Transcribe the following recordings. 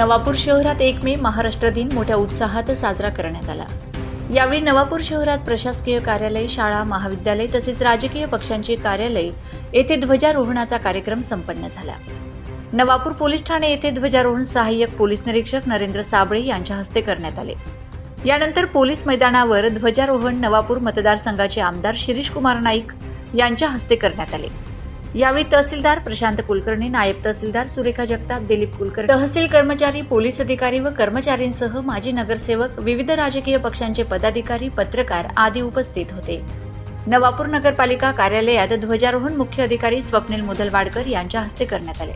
नवापूर शहरात एक मे महाराष्ट्र दिन मोठ्या उत्साहात साजरा करण्यात आला. यावेळी नवापूर शहरात प्रशासकीय कार्यालय शाळा महाविद्यालय तसेच राजकीय पक्षांचे कार्यालय येथे ध्वजारोहणाचा कार्यक्रम संपन्न झाला. नवापूर पोलीस ठाणे येथे ध्वजारोहण सहाय्यक पोलीस निरीक्षक नरेंद्र साबळे यांच्या हस्ते करण्यात आले. यानंतर पोलीस मैदानावर ध्वजारोहण नवापूर मतदारसंघाचे आमदार शिरीष कुमार नाईक यांच्या हस्ते करण्यात आले. यावेळी तहसीलदार प्रशांत कुलकर्णी नायब तहसीलदार सुरेखा जगताप दिलीप कुलकर्णी. तहसील कर्मचारी पोलीस अधिकारी व कर्मचाऱ्यांसह माजी नगरसेवक विविध राजकीय पक्षांचे पदाधिकारी पत्रकार आदी उपस्थित होते. नवापूर नगरपालिका कार्यालयात ध्वजारोहण मुख्य अधिकारी स्वप्नील मुदलवाडकर यांच्या हस्ते करण्यात आले.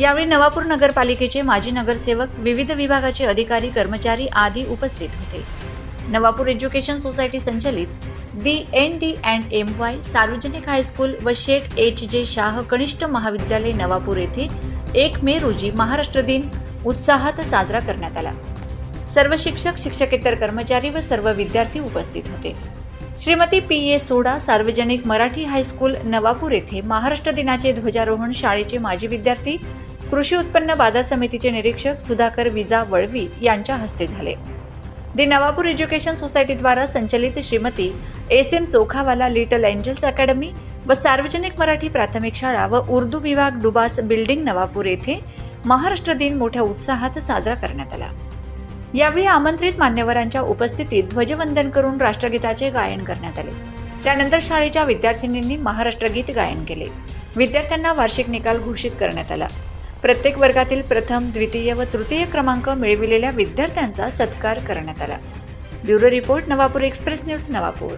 यावेळी नवापूर नगरपालिकेचे माजी नगरसेवक विविध विभागाचे अधिकारी कर्मचारी आदी उपस्थित होते. नवापूर एज्युकेशन सोसायटी संचलित the N D and M Y सार्वजनिक हायस्कूल व शेठ एच जे शाह कनिष्ठ महाविद्यालय नवापूर येथे एक मे रोजी महाराष्ट्र दिन उत्साहात साजरा करण्यात आला. सर्व शिक्षक शिक्षकेतर कर्मचारी व सर्व विद्यार्थी उपस्थित होते. श्रीमती पी ए सोडा सार्वजनिक मराठी हायस्कूल नवापूर येथे महाराष्ट्र दिनाचे ध्वजारोहण शाळेचे माजी विद्यार्थी कृषी उत्पन्न बाजार समितीचे निरीक्षक सुधाकर विजा वळवी यांच्या हस्ते झाले. दी नवापूर एज्युकेशन सोसायटीद्वारा संचलित Shrimati S M Chokhawala little angels academy व सार्वजनिक मराठी प्राथमिक शाळा व उर्दू विभाग डुबास बिल्डिंग नवापूर येथे महाराष्ट्र दिन मोठ्या उत्साहात साजरा करण्यात आला. यावेळी आमंत्रित मान्यवरांच्या उपस्थितीत ध्वजवंदन करून राष्ट्रगीताचे गायन करण्यात आले. त्यानंतर शाळेच्या विद्यार्थिनींनी महाराष्ट्र गीत गायन केले. विद्यार्थ्यांना वार्षिक निकाल घोषित करण्यात आला. प्रत्येक वर्गातील प्रथम द्वितीय व तृतीय क्रमांक मिळविलेल्या विद्यार्थ्यांचा सत्कार करण्यात आला. Bureau report Navapur express news Navapur.